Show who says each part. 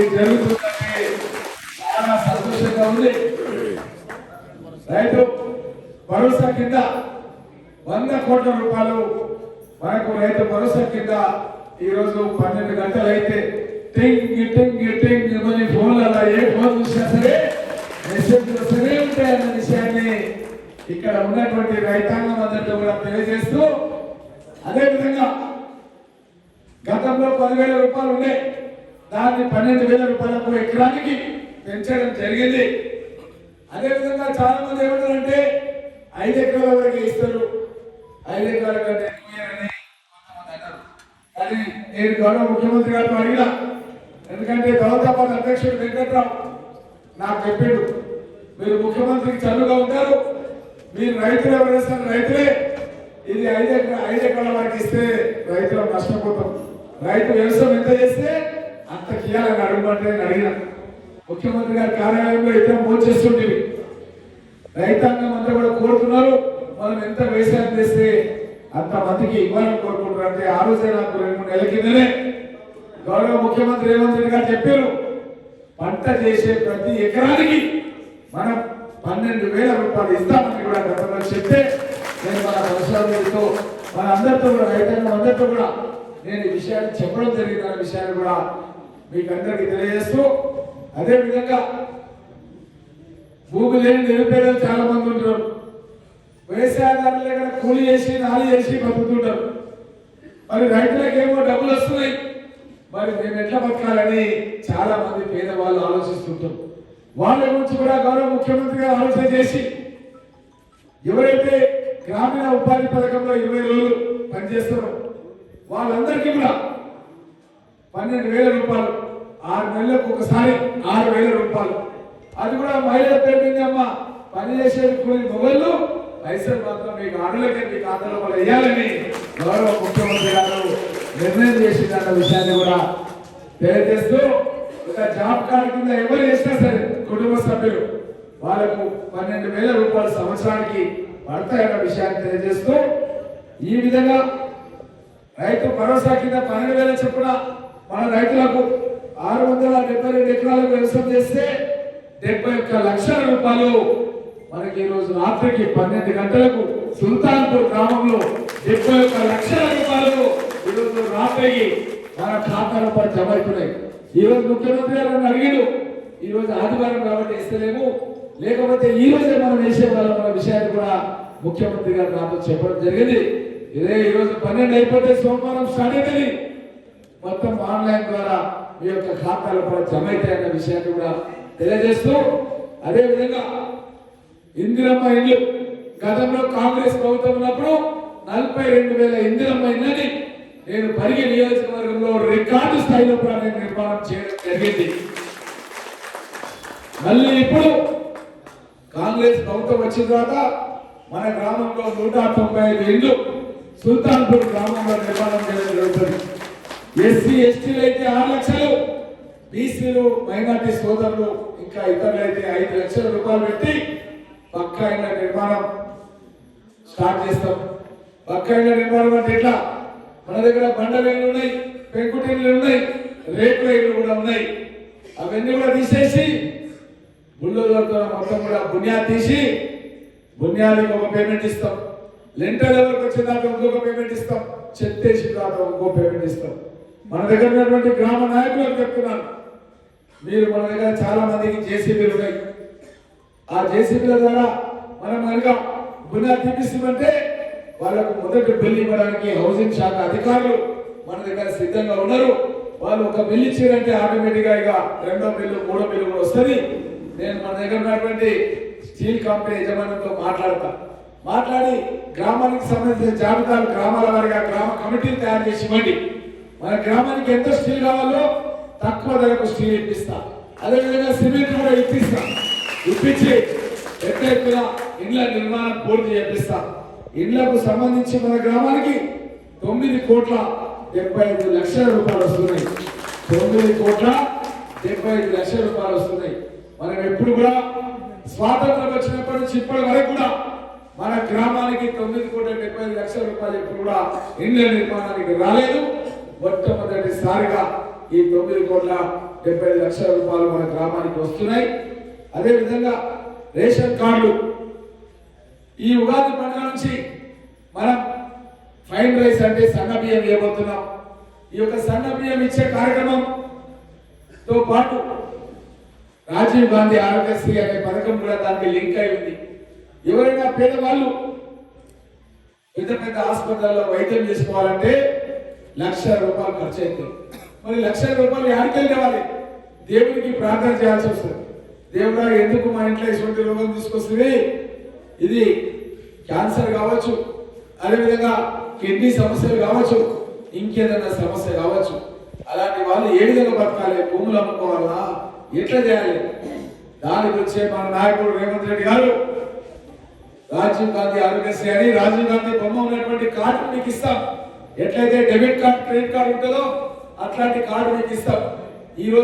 Speaker 1: ఇది జరుగుతుందంటే చాలా సంతోషంగా ఉంది. రైతు భరోసా కింద వంద కోట్ల రూపాయలు మనకు రైతు భరోసా కింద ఈ రోజు పన్నెండు గంటలు అయితే టింగ్ టింగ్. టింగ్ మన ఫోన్లలో ఏ ఫోన్ చూసినా సరే మెసేజ్ వస్తూనే ఉంటాయన్న విషయాన్ని ఇక్కడ ఉన్నటువంటి రైతాంగం అందరితో కూడా తెలియజేస్తూ అదేవిధంగా గతంలో పదివేల రూపాయలు ఉండే దాన్ని పన్నెండు వేల రూపాయలకు ఎకరానికి పెంచడం జరిగింది. అదేవిధంగా చాలా మంది ఏమంటారంటే ఐదు ఎకరాల వరకు ఇస్తారు. ఐదు ఎకరాల కంటే అని కానీ నేను గౌరవ ముఖ్యమంత్రి గారిని అడిగిన ఎందుకంటే దౌలతాబాద్ అధ్యక్షుడు వెంకట్రావు నాకు చెప్పాడు మీరు ముఖ్యమంత్రికి చదువుగా ఉంటారు మీరు రైతులు ఎవరేస్తారు రైతులే ఇది ఐదు ఎకరా ఐదు ఎకరాల వరకు ఇస్తే రైతులకు నష్టపోతాం రైతు వ్యవసాయం ఎంత చేస్తే చేయాలని కీయాలని అడిగిన. ముఖ్యమంత్రి గారి కార్యాలయంలో ఇద్దరం ఫోన్ రైతాంగం అంతా కూడా కోరుతున్నారు మనం ఎంత వ్యవసాయం చేస్తే అంత మందికి ఇవ్వాలని కోరుకుంటారు అంటే ఆ రోజే నాకు రెండు మూడు నెలల కిందనే గౌరవ ముఖ్యమంత్రి రేవంత్ రెడ్డి గారు చెప్పారు పంట చేసే ప్రతి ఎకరానికి మనం పన్నెండు వేల రూపాయలు ఇస్తామని కూడా గతంలో చెప్తే నేను మన పరిశోధనతో మన అందరితో కూడా రైతాంగం అందరితో కూడా నేను ఈ విషయాన్ని చెప్పడం జరిగిన విషయాన్ని కూడా మీకు తెలియజేస్తూ అదేవిధంగా భూమి లేని నిరుపేదలు చాలా మంది ఉంటారు. వ్యవసాయదారులు దగ్గర కూలి చేసి నాలి చేసి బతుకుతుంటారు. మరి రైతులకేమో డబ్బులు వస్తున్నాయి. మరి మేము ఎట్లా బతకాలని చాలా మంది పేదవాళ్ళు ఆలోచిస్తుంటారు. వాళ్ళ గురించి కూడా గౌరవ ముఖ్యమంత్రి గారు ఆలోచన చేసి ఎవరైతే గ్రామీణ ఉపాధి పథకంలో ఇరవై రోజులు పనిచేస్తారో వాళ్ళందరికీ కూడా పన్నెండు వేల రూపాయలు ఆరు నెలలకు ఒకసారి ఆరు వేల రూపాయలు. అది కూడా మహిళల పేరు అమ్మ. పని చేసేది కూలి మొగళ్ళు. పైసలు మాత్రం మీకు ఆడలకే మీ ఖాతాలో వాళ్ళు వేయాలని గౌరవ ముఖ్యమంత్రి గారు నిర్ణయం చేసిన విషయాన్ని కూడా తెలియజేస్తూ ఒక జాబ్ కార్డు కింద ఎవరు చేసినా సరే కుటుంబ సభ్యులు వాళ్ళకు పన్నెండు వేల రూపాయలు సంవత్సరానికి పడతాయన్న విషయాన్ని తెలియజేస్తూ ఈ విధంగా రైతు భరోసా కింద పన్నెండు వేల చొప్పున మన రైతులకు ఆరు వందల డెబ్బై రెండు ఎకరాలకు వ్యవసాయం చేస్తే డెబ్బై ఒక్క లక్షల రూపాయలు మనకి ఈ రోజు రాత్రికి పన్నెండు గంటలకు సుల్తాన్పూర్ గ్రామంలో డెబ్బై ఒక్క లక్షల రూపాయలు ఈ రోజు రాత్రికి మన ఖాతాలపై జమ అవుతున్నాయి. ఈ రోజు ముఖ్యమంత్రి గారు నన్ను అడిగిడు ఆదివారం కాబట్టి ఇస్తలేము లేకపోతే ఈ రోజే మనం వేసే వాళ్ళం మన విషయాన్ని కూడా ముఖ్యమంత్రి గారు నాతో చెప్పడం జరిగింది. ఇదే ఈరోజు పన్నెండు అయిపోతే సోమవారం స్టార్ట్ అవుతుంది. మొత్తం ఆన్లైన్ ద్వారా మీ యొక్క ఖాతాలో కూడా జమ అవుతాయన్న విషయాన్ని కూడా తెలియజేస్తూ అదేవిధంగా ఇందిరమ్మ ఇల్లు. గతంలో కాంగ్రెస్ ప్రభుత్వం ఉన్నప్పుడు నలభై రెండు వేల ఇందిరమ్మ ఇళ్ళని నేను పరిగి నియోజకవర్గంలో రికార్డు స్థాయిలో కూడా నేను నిర్మాణం చేయడం జరిగింది. మళ్ళీ ఇప్పుడు కాంగ్రెస్ ప్రభుత్వం వచ్చిన తర్వాత మన గ్రామంలో నూట తొంభై ఐదు ఇల్లు సుల్తాన్పూర్ గ్రామంలో నిర్మాణం చేయడం జరుగుతుంది. ఎస్సీ ఎస్టీలు అయితే ఆరు లక్షలు. బీసీలు మైనార్టీ సోదరులు ఇంకా ఇతరులు అయితే ఐదు లక్షల రూపాయలు పెట్టి పక్కా ఇళ్ళ నిర్మాణం స్టార్ట్ చేస్తాం. పక్కా ఇళ్ళ నిర్మాణం అంటే ఎట్లా? మన దగ్గర బండలు ఉన్నాయి పెంకుటిళ్ళు ఉన్నాయి రేకుల ఇళ్ళు కూడా ఉన్నాయి. అవన్నీ కూడా తీసేసి బుల్డోజర్తో మొత్తం కూడా బునియాద్ తీసి బునియాదికి ఒక పేమెంట్ ఇస్తాం. లెంటర్ లెవెల్కి వచ్చిన దాకా ఇంకొక పేమెంట్ ఇస్తాం. చెత్త వేసిన దాకా ఇంకో పేమెంట్ ఇస్తాం. మన దగ్గర ఉన్నటువంటి గ్రామ నాయకులకు చెప్తున్నాను మీరు మన దగ్గర చాలా మందికి జేసీబీలు ఉన్నాయి. ఆ జేసీబీల ద్వారా మనం కనుక బునియాద్ తీపిస్తామంటే వాళ్ళకు మొదటి బిల్లు ఇవ్వడానికి హౌసింగ్ శాఖ అధికారులు మన దగ్గర సిద్ధంగా ఉన్నారు. వాళ్ళు ఒక బిల్లు ఇచ్చారంటే ఆటోమేటిక్గా ఇక రెండో బిల్లు మూడో బిల్లు కూడా వస్తుంది. నేను మన దగ్గర ఉన్నటువంటి స్టీల్ కంపెనీ యజమానులతో మాట్లాడతా. మాట్లాడి గ్రామానికి సంబంధించిన జాబితాలు గ్రామాల వారిగా గ్రామ కమిటీలు తయారు చేసి ఇవ్వండి. మన గ్రామానికి ఎంత స్టీల్ కావాలో తక్కువ ధరకు స్టీల్ ఇప్పిస్తా. అదేవిధంగా సిమెంట్ కూడా ఇప్పిస్తా. ఇప్పించి పెద్ద ఎత్తున ఇండ్ల నిర్మాణం పూర్తి చేపిస్తా. ఇండ్లకు సంబంధించి మన గ్రామానికి తొమ్మిది కోట్ల డెబ్బై ఐదు లక్షల రూపాయలు వస్తున్నాయి. తొమ్మిది కోట్ల డెబ్బై ఐదు లక్షల రూపాయలు వస్తున్నాయి. మనం ఎప్పుడు కూడా స్వాతంత్రం వచ్చినప్పటి నుంచి ఇప్పటి వరకు కూడా మన గ్రామానికి తొమ్మిది కోట్ల డెబ్బై ఐదు లక్షల రూపాయలు ఎప్పుడు కూడా ఇండ్ల నిర్మాణానికి రాలేదు. మొట్టమొదటిసారిగా ఈ తొమ్మిది కోట్ల డెబ్బై లక్షల రూపాయలు మన గ్రామానికి వస్తున్నాయి. అదేవిధంగా రేషన్ కార్డులు. ఈ ఉగాది పండుగ నుంచి మనం ఫైన్ రైస్ అంటే సన్న బియ్యం ఇవ్వబోతున్నాం. ఈ యొక్క సన్న బియ్యం ఇచ్చే కార్యక్రమంతో పాటు రాజీవ్ గాంధీ ఆరోగ్యశ్రీ అనే పథకం కూడా దానికి లింక్ అయి ఉంది. ఎవరైనా పేదవాళ్ళు పెద్ద పెద్ద హాస్పిటల్లో వైద్యం చేసుకోవాలంటే లక్ష రూపాయలు ఖర్చు అవుతుంది మరి లక్ష రూపాయలు యాడికెళ్ళి వెళ్ళేవాలి దేవుడికి ప్రార్థన చేయాల్సి వస్తుంది. దేవుడా ఎందుకు మా ఇంట్లో ఇటువంటి రోగం తీసుకొస్తుంది? ఇది క్యాన్సర్ కావచ్చు అదేవిధంగా కిడ్నీ సమస్యలు కావచ్చు ఇంకేదైనా సమస్య కావచ్చు. అలాంటి వాళ్ళు ఏ విధంగా బతకాలి? భూములు అమ్ముకోవాలా? ఎట్లా చేయాలి? దానికి వచ్చే మన నాయకుడు రేవంత్ రెడ్డి గారు రాజీవ్ గాంధీ ఆరోగ్యశ్రీ అని రాజీవ్ గాంధీ బొమ్మ ఉన్నటువంటి కార్డు మీకు ఇస్తాం. ఎట్లయితే డెబిట్ కార్డు క్రెడిట్ కార్డు ఉంటుందో అట్లాంటి కార్డు మీకు ఇస్తాం. ఈ రోజు